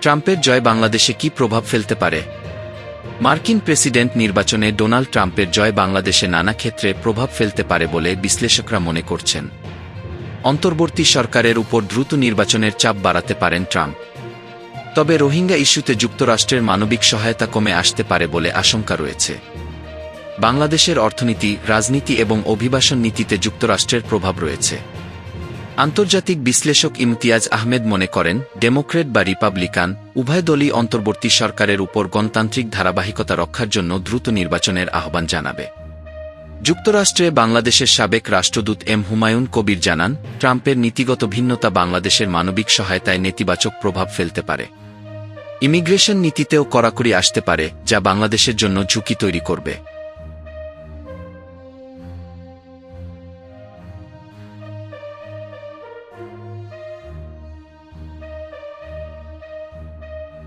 ট্রাম্পের জয় বাংলাদেশে কি প্রভাব ফেলতে পারে? মার্কিন প্রেসিডেন্ট নির্বাচনে ডোনাল্ড ট্রাম্পের জয় বাংলাদেশে নানা ক্ষেত্রে প্রভাব ফেলতে পারে বলে বিশ্লেষকরা মনে করছেন। অন্তর্বর্তী সরকারের উপর দ্রুত নির্বাচনের চাপ বাড়াতে পারেন ট্রাম্প। তবে রোহিঙ্গা ইস্যুতে যুক্তরাষ্ট্রের মানবিক সহায়তা কমে আসতে পারে বলে আশঙ্কা রয়েছে। বাংলাদেশের অর্থনীতি, রাজনীতি এবং অভিবাসন নীতিতে যুক্তরাষ্ট্রের প্রভাব রয়েছে। আন্তর্জাতিক বিশ্লেষক ইমতিয়াজ আহমেদ মনে করেন, ডেমোক্রেট বা রিপাবলিকান, উভয় দলই অন্তর্বর্তী সরকারের উপর গণতান্ত্রিক ধারাবাহিকতা রক্ষার জন্য দ্রুত নির্বাচনের আহ্বান জানাবে। যুক্তরাষ্ট্রে বাংলাদেশের সাবেক রাষ্ট্রদূত এম হুমায়ুন কবির জানান, ট্রাম্পের নীতিগত ভিন্নতা বাংলাদেশের মানবিক সহায়তায় নেতিবাচক প্রভাব ফেলতে পারে। ইমিগ্রেশন নীতিতেও কড়াকড়ি আসতে পারে, যা বাংলাদেশের জন্য ঝুঁকি তৈরি করবে।